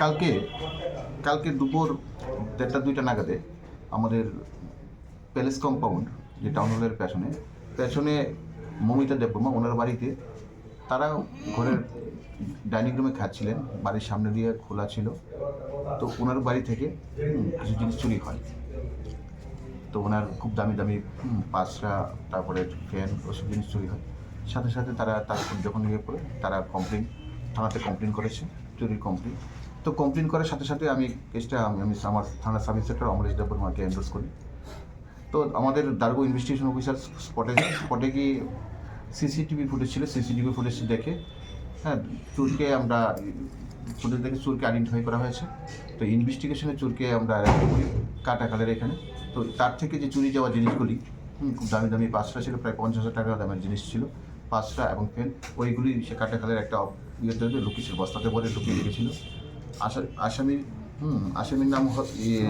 কালকে কালকে দুপুর দেড়টা, দুইটা নাগাদে আমাদের প্যালেস কম্পাউন্ড যে টাউন হলের পেছনে পেছনে মমিতা দেববর্মা ওনার বাড়িতে, তারা ঘরের ডাইনিং রুমে খাচ্ছিলেন, বাড়ির সামনে দিয়ে খোলা ছিল। তো ওনার বাড়ি থেকে কিছু জিনিস চুরি হয়। তো ওনার খুব দামি দামি পাঁচরা তারপরে ফ্যান ওসব জিনিস চুরি হয়। সাথে সাথে তারা তার যখন ইয়ে করে, তারা কমপ্লেন থানাতে কমপ্লেন করেছে চুরির কমপ্লেন তো কমপ্লেন করার সাথে সাথে আমি কেসটা আমি আমি আমার থানা সাব ইন্সপেক্টর অমরেশ দেববর্মাকে এন্ডোর্স করি। তো আমাদের দার্গো ইনভেস্টিগেশন অফিসার স্পটে স্পটে গিয়ে সিসিটিভি ফুটেজ ছিল সিসিটিভি ফুটেজ দেখে হ্যাঁ চুরকে আমরা ফুটেজ দেখে চোরকে আইডেন্টিফাই করা হয়েছে। তো ইনভেস্টিগেশনে চুরকে আমরা কাটাকালের এখানে। তো তার থেকে যে চুরি যাওয়া জিনিসগুলি খুব দামি দামি পাঁচটা ছিল, প্রায় পঞ্চাশ হাজার টাকা দামের জিনিস ছিল, পাঁচটা এবং পেন ওইগুলি সে কাটাকালের একটা ইয়েতে লুকিয়েছিল বস্তাতে ভরে লুকিয়ে রেখেছিল। আশা আসামির হুম আসামির নাম ইয়ে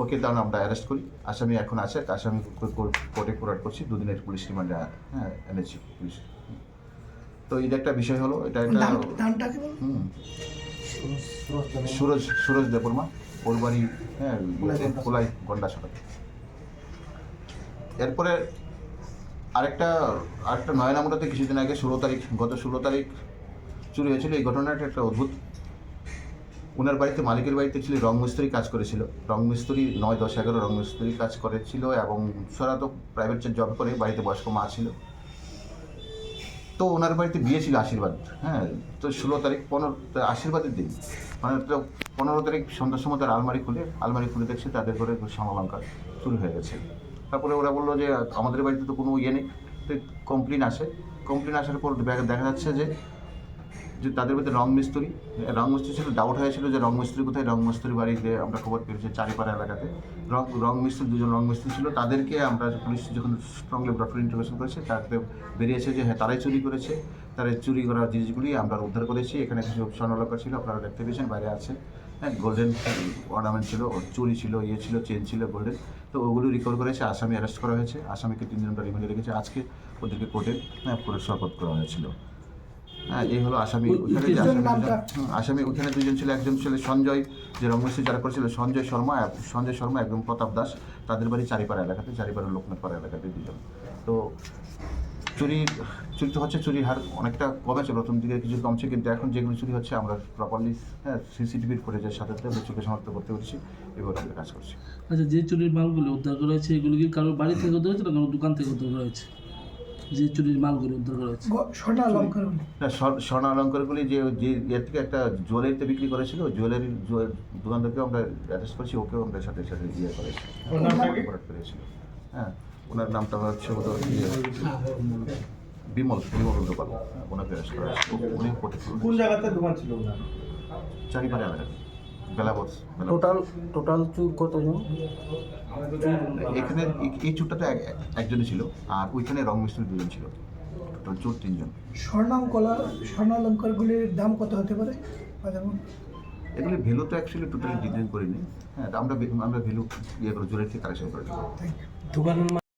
ওকে তাহলে আমরা অ্যারেস্ট করি। আসামি এখন আছে আসামি কোর্টে ফরওয়ার্ড করছি দুদিনের পুলিশ রিমান্ডে হ্যাঁ এনেছি পুলিশ। তো এটা একটা বিষয় হলো এটা একটা? হুম। সুরজ সুরজ দেবর্মা ওর বাড়ি হ্যাঁ কোলাই গন্ডা সড়ক এরপরে আরেকটা আরেকটা নয়নামুড়াতে কিছুদিন আগে ষোলো তারিখ, গত ষোলো তারিখ চুরি হয়েছিল। এই ঘটনাটা একটা অদ্ভুত। ওনার বাড়িতে মালিকের বাড়িতে ছিল, রং মিস্ত্রি কাজ করেছিল। রং মিস্ত্রি নয়, দশ, এগারো রং মিস্ত্রি কাজ করেছিল এবং সারা তো প্রাইভেট জব করে, বাড়িতে বয়স্ক মা ছিল। তো ওনার বাড়িতে বিয়ে ছিল আশীর্বাদ হ্যাঁ? তো ষোলো তারিখ পনেরো আশীর্বাদের দিন। মানে তো পনেরো তারিখ সন্ধ্যার সময় তার আলমারি খুলে আলমারি খুলে দেখছে তাদের ঘরে সমালঙ্কার চুরি হয়ে গেছে। তারপরে ওরা বলল যে, আমাদের বাড়িতে তো কোনো ইয়ে নেই। তো কমপ্লেন আসে। কমপ্লেন আসার পর দেখা যাচ্ছে যে যে তাদের মধ্যে রং মিস্ত্রি। রং মিস্ত্রি ছিল ডাউট হয়েছিল যে রং মিস্ত্রি কোথায়? রং মিস্ত্রি বাড়িতে আমরা খবর পেয়েছি চারিপাড়া এলাকাতে। রং রং মিস্ত্রি, দুজন রং মিস্ত্রি ছিল। তাদেরকে আমরা পুলিশ যখন স্ট্রংলি ডক্টর ইন্টারভেশন করেছে তাতে বেরিয়েছে যে হ্যাঁ তারাই চুরি করেছে। তারা চুরি করা জিনিসগুলি আমরা উদ্ধার করেছি। এখানে কিছু স্বর্ণলঙ্কা ছিল, আপনারা দেখতে পেয়েছেন, বাইরে আছে। হ্যাঁ গোল্ডেন অর্নামেন্ট ছিল, চুরি ছিল ইয়ে ছিল চেন ছিল গোল্ডেন তো ওগুলো রিকভার করেছে আসামি অ্যারেস্ট করা হয়েছে। আসামিকে তিন দিন আমরা রিমান্ডে রেখেছে। আজকে ওদেরকে কোর্টে হ্যাঁ পুরো শপথ করা হয়েছিল। হ্যাঁ এই হলো আসামি। ওইখানে যে আসামি আসামি ওইখানে দুজন ছিল। একজন ছিল সঞ্জয় যে রঙ্গশ্রী যারা করেছিল সঞ্জয় শর্মা সঞ্জয় শর্মা একদম প্রতাপ দাস। তাদের বাড়ি চারিপাড়া এলাকাতে চারিপাড়া লোকনাথপাড়া এলাকাতে দুজন। তো চুরি চুরি তো হচ্ছে চুরির হার অনেকটা কমেছে প্রথম দিকে কিছু কমছে কিন্তু এখন যেগুলো চুরি হচ্ছে আমরা প্রপারলি হ্যাঁ সিসিটিভির ফুটেজের সাথে সাথে চোখে শনাক্ত করতে পেরেছি এবার আমরা কাজ করছি। আচ্ছা যে চুরির মালগুলো উদ্ধার করা হয়েছে এগুলো কি কারোর বাড়ি থেকে উদ্ধার হয়েছে না কারোর দোকান থেকে উদ্ধার করা হয়েছে? যে চুরির মালগুলো উদ্ধার করা হয়েছে। স্বর্ণ অলঙ্কার বলি। না, স্বর্ণ অলঙ্কারগুলি যে যে এর থেকে একটা জুয়েলারিতে বিক্রি করেছিল জুয়েলারি দোকানদারকেও আমরা অ্যারেস্ট করেছি ওকেও আমরা সাথে সাথে ইয়ে করেছি। হ্যাঁ। ওনার নামটা হচ্ছে ইয়ে, বিমল বিমল দোকান ওনাকে অ্যারেস্ট করা উনি কোন জায়গাতে দোকান ছিল ওনার? চারিপাড়া এলাকাতে বেলাবস টোটাল টোটাল চুর কতজন? এখানে এই- একজনই ছিল আর ওইখানে রং মিস্ত্রি দুজন ছিল। টোটাল চোর তিনজন। স্বর্ণাঙ্কলা স্বর্ণ অলঙ্কারগুলির দাম কত হতে পারে? এগুলি ভ্যালু তো অ্যাকচুয়ালি টোটালি করিনি। হ্যাঁ আমরা আমরা ভ্যালু ইয়ে করে জুয়েলারি থেকে কালেকশন করে দেবো